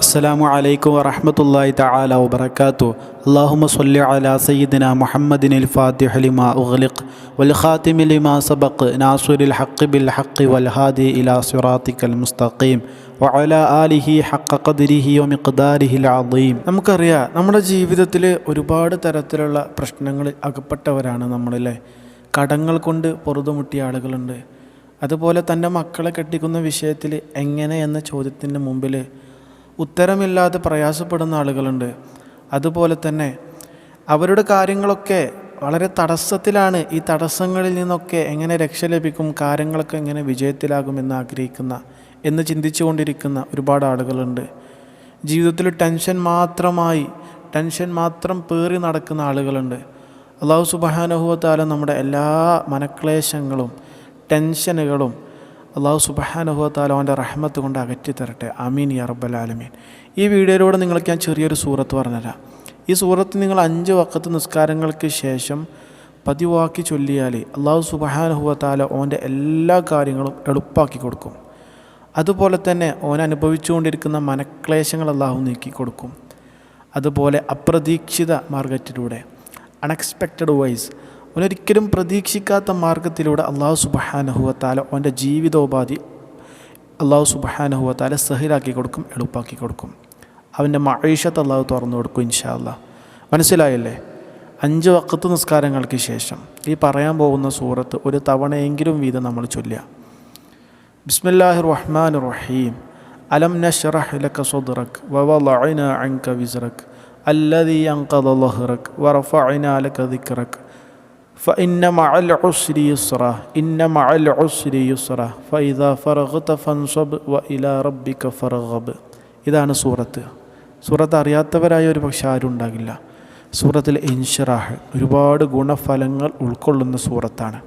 അസ്സാം വലൈക്കും വറഹമത്തല്ലാ തആല വാത്തു അള്ളാഹുമ സല്ലി അലാ സയ്യിദിന മുഹമ്മദിൻ അൽ ഫാത്തിഹ ലിമാ ഉഗ്ലിഖ് വൽ ലിമാ സബഖ് നാസുരിൽ ഹഖ് ബിൽ ഹഖ് വൽ ഹാദി ഇലാ മുസ്തഖീം വഅല ആലിഹി ഹഖ ഖദ്രിഹി വമിഖ്ദാരിഹി അലീം നമുക്കറിയാം നമ്മുടെ ജീവിതത്തിൽ ഒരുപാട് തരത്തിലുള്ള പ്രശ്നങ്ങളിൽ അകപ്പെട്ടവരാണ് നമ്മളല്ലേ? കടങ്ങൾ കൊണ്ട് പൊറുതുമുട്ടിയ ആളുകളുണ്ട്. അതുപോലെ തന്റെ മക്കളെ കെട്ടിക്കുന്ന വിഷയത്തിൽ എങ്ങനെ എന്ന ചോദ്യത്തിന് മുമ്പിൽ ഉത്തരമില്ലാതെ പ്രയാസപ്പെടുന്ന ആളുകളുണ്ട്. അതുപോലെ തന്നെ അവരുടെ കാര്യങ്ങളൊക്കെ വളരെ തടസ്സത്തിലാണ് ഈ തടസ്സങ്ങളിൽ നിന്നൊക്കെ എങ്ങനെ രക്ഷ ലഭിക്കും കാര്യങ്ങളൊക്കെ എങ്ങനെ വിജയത്തിലാകുമെന്ന് ആഗ്രഹിക്കുന്ന എന്ന് ചിന്തിച്ചുകൊണ്ടിരിക്കുന്ന ഒരുപാട് ആളുകളുണ്ട്. ജീവിതത്തിൽ ടെൻഷൻ മാത്രമായി ടെൻഷൻ മാത്രം പേറി നടക്കുന്ന ആളുകളുണ്ട്. അള്ളാഹു സുബഹാനുഭവത്താല നമ്മുടെ എല്ലാ മനക്ലേശങ്ങളും ടെൻഷനുകളും അള്ളാഹു സുബഹാനുഭവത്താല അവന്റെ റഹ്മത്ത് കൊണ്ട് അകറ്റി തരട്ടെ അമീൻ യാ ഈ വീഡിയോയിലൂടെ നിങ്ങൾക്ക് ഞാൻ ചെറിയൊരു സൂറത്ത് പറഞ്ഞുതരാം. ഈ സൂറത്ത് നിങ്ങൾ അഞ്ച് വക്കത്ത് നിസ്കാരങ്ങൾക്ക് ശേഷം പതിവാക്കി ചൊല്ലിയാൽ അള്ളാഹു സുബഹാനുഭവത്താല ഓന്റെ എല്ലാ കാര്യങ്ങളും എളുപ്പാക്കി കൊടുക്കും. അതുപോലെ തന്നെ ഓൻ അനുഭവിച്ചുകൊണ്ടിരിക്കുന്ന മനക്ലേശങ്ങൾ അള്ളാഹു നീക്കി കൊടുക്കും. അതുപോലെ അപ്രതീക്ഷിത മാർഗത്തിലൂടെ അൺഎക്സ്പെക്റ്റഡ് വൈസ് അവനൊരിക്കലും പ്രതീക്ഷിക്കാത്ത മാർഗത്തിലൂടെ അള്ളാഹു സുബഹാനഹുവത്താല അവന്റെ ജീവിതോപാധി അള്ളാഹു സുബഹാനഹുവത്താല സഹിലാക്കി കൊടുക്കും എളുപ്പാക്കി കൊടുക്കും. അവന്റെ മഴീഷത്ത് അള്ളാഹു തുറന്നു കൊടുക്കും ഇൻഷാ അള്ളാഹ് മനസ്സിലായല്ലേ? അഞ്ച് വക്കത്ത് നിസ്കാരങ്ങൾക്ക് ശേഷം ഈ പറയാൻ പോകുന്ന സൂറത്ത് ഒരു തവണയെങ്കിലും വീതം നമ്മൾ ചൊല്ലുക. ബിസ്മില്ലാഹി റഹ്മാൻ റഹീം അലം നഷ്റഹ് ലക സദ്റക് വവളഅന അൻക വിസ്റക്. الذي ينقض ظهرك ورفعنا لك ذكرك فإن مع العسر يسرا إن مع العسر يسرا فإذا فرغت فانصب وإلى ربك فارغب ഇതാണ് സൂറത്ത് സൂറത്ത് അറിയാത്തവരായ ഒരു പക്ഷെ ആരും ഉണ്ടാകില്ല സൂറത്തിൽ ഇൻഷറാഹ് ഒരുപാട് ഗുണഫലങ്ങൾ ഉൾക്കൊള്ളുന്ന സൂറത്താണ്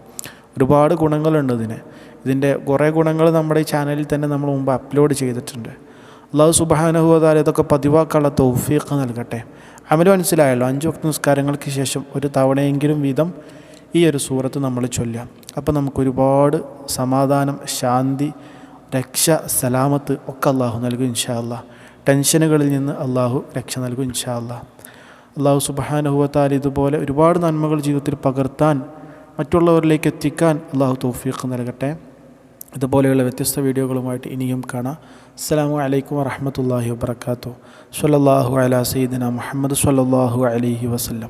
ഒരുപാട് ഗുണങ്ങളുണ്ട് ഇതിന് ഇതിൻ്റെ കുറേ ഗുണങ്ങൾ നമ്മുടെ ഈ ചാനലിൽ തന്നെ നമ്മൾ മുമ്പ് അപ്ലോഡ് ചെയ്തിട്ടുണ്ട് അള്ളാഹു സുബാനഹുദാല ഇതൊക്കെ പതിവാക്കാനുള്ള തൗഫീഖ് നൽകട്ടെ. അമൽ മനസ്സിലായല്ലോ അഞ്ച് വക്ത നിസ്കാരങ്ങൾക്ക് ശേഷം ഒരു തവണയെങ്കിലും വീതം ഈ ഒരു സൂറത്ത് നമ്മൾ ചൊല്ലാം അപ്പോൾ നമുക്ക് ഒരുപാട് സമാധാനം ശാന്തി രക്ഷ സലാമത്ത് ഒക്കെ അള്ളാഹു നൽകും ഇൻഷാല്ല ടെൻഷനുകളിൽ നിന്ന് അള്ളാഹു രക്ഷ നൽകും ഇൻഷാല്ല അള്ളാഹു സുബാനഹുവത്താൽ ഇതുപോലെ ഒരുപാട് നന്മകൾ ജീവിതത്തിൽ പകർത്താൻ മറ്റുള്ളവരിലേക്ക് എത്തിക്കാൻ അള്ളാഹു തൗഫീഖ് നൽകട്ടെ. ഇതുപോലെയുള്ള വ്യത്യസ്ത വീഡിയോകളുമായിട്ട് ഇനിയും കാണാം. അസ്സാം വലൈക്കും വറഹമത്തല്ലാഹി വാബർക്കാത്തു സ്വല്ലല്ലാഹു അലാ സീദിന മുഹമ്മദ് സ്വല്ലല്ലാഹു അലഹി വസല്ലം.